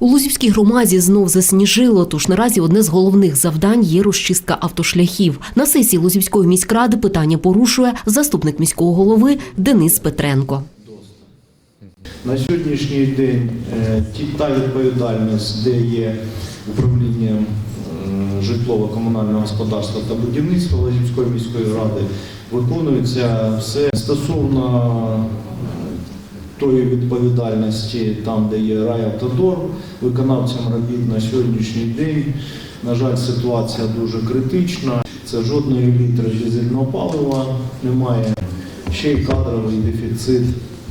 У Лузівській громаді знов засніжило, тож наразі одне з головних завдань є розчистка автошляхів. На сесії Лузівської міськради питання порушує заступник міського голови Денис Петренко. На сьогоднішній день е, та відповідальність, де є управління житлово-комунального господарства та будівництва Лазівської міської ради, виконується все стосовно тої відповідальності, там, де є райавтодор, виконавцям робіт на сьогоднішній день. На жаль, ситуація дуже критична. Це жодної літри дизельного палива немає. Ще й кадровий дефіцит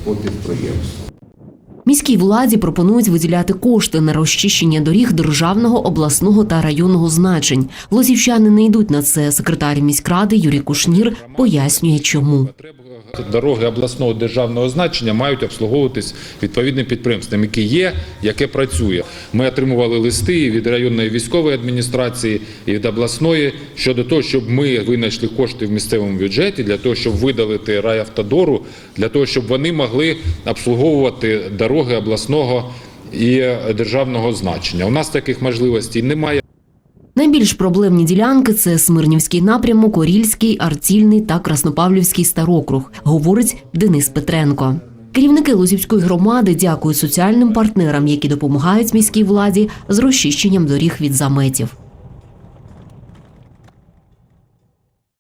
по підприємству. Міській владі пропонують виділяти кошти на розчищення доріг державного, обласного та районного значень. Лозівчани не йдуть на це. Секретар міськради Юрій Кушнір пояснює, чому. Дороги обласного державного значення мають обслуговуватись відповідним підприємством, яке є, яке працює. Ми отримували листи від районної військової адміністрації і від обласної щодо того, щоб ми винайшли кошти в місцевому бюджеті для того, щоб видалити райавтодору, для того, щоб вони могли обслуговувати дороги обласного і державного значення. У нас таких можливостей немає. Найбільш проблемні ділянки це Смирнівський напрямок, Орільський, Арцільний та Краснопавлівський старокруг, говорить Денис Петренко. Керівники Лозівської громади дякують соціальним партнерам, які допомагають міській владі з розчищенням доріг від заметів.